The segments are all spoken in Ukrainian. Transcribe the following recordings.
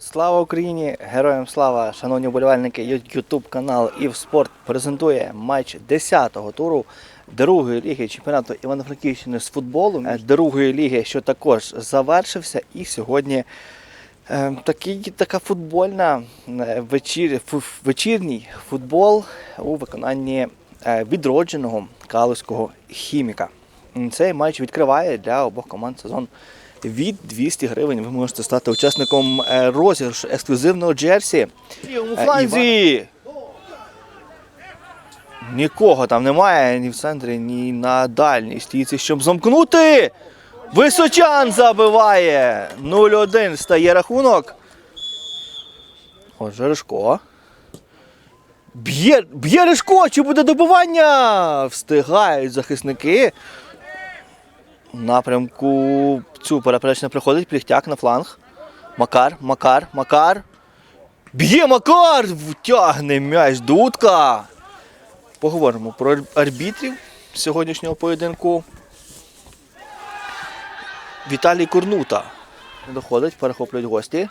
Слава Україні! Героям слава! Шановні вболівальники! Ютуб канал «Івспорт» презентує матч 10-го туру другої ліги чемпіонату Івано-Франківщини з футболу. Е, Другої ліги, що також завершився. І сьогодні е, такий, така футбольна е, вечір, вечірній футбол у виконанні е, відродженого калузького хіміка. Цей матч відкриває для обох команд сезон від 200 гривень. Ви можете стати учасником е, розіграшу ексклюзивного джерсі. У фланзі! Нікого там немає ні в центрі, ні на дальній стійці, щоб замкнути. Височан забиває. 0-1 стає рахунок. О, Жерешко. Б'є, б'є Решко, чи буде добивання? Встигають захисники. Напрямку цю переперечне приходить, пліхтяк на фланг. Макар, Макар, Макар. Б'є Макар! Втягне м'яч Дудка. Поговоримо про арбітрів сьогоднішнього поєдинку. Віталій Корнута доходить, перехоплюють гості.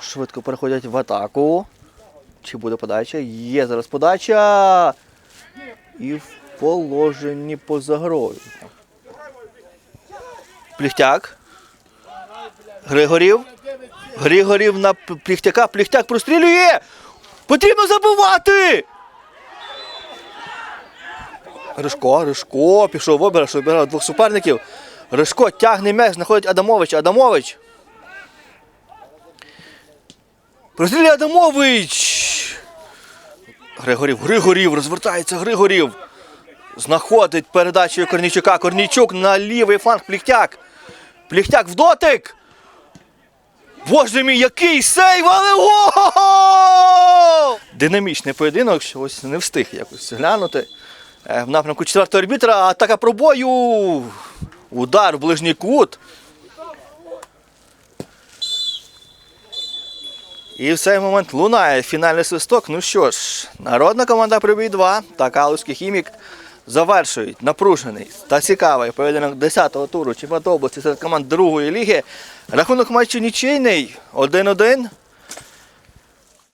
Швидко переходять в атаку. Чи буде подача? Є зараз подача. І в положенні поза грою. Пліхтяк. Григорів. Григорів на Пліхтяка. Пліхтяк прострілює. Потрібно забивати. Ришко, Ришко, пішов в що обирав двох суперників. Ришко тягне м'яч, знаходить Адамович. Адамович. Прострілює Адамович. Григорів, Григорів, розвертається Григорів. Знаходить передачею Корнійчука. Корнійчук на лівий фланг Пліхтяк. Пліхтяк в дотик. Боже мій, який сейв, але гол! Динамічний поєдинок, що ось не встиг якось глянути. Е, В напрямку четвертого арбітра атака пробою. Удар в ближній кут. І в цей момент лунає фінальний свисток. Ну що ж, народна команда Прибій 2 та Калузький хімік завершують напружений та цікавий поєдинок 10-го туру чемпіонату області серед команд другої ліги. Рахунок матчу нічийний 1-1.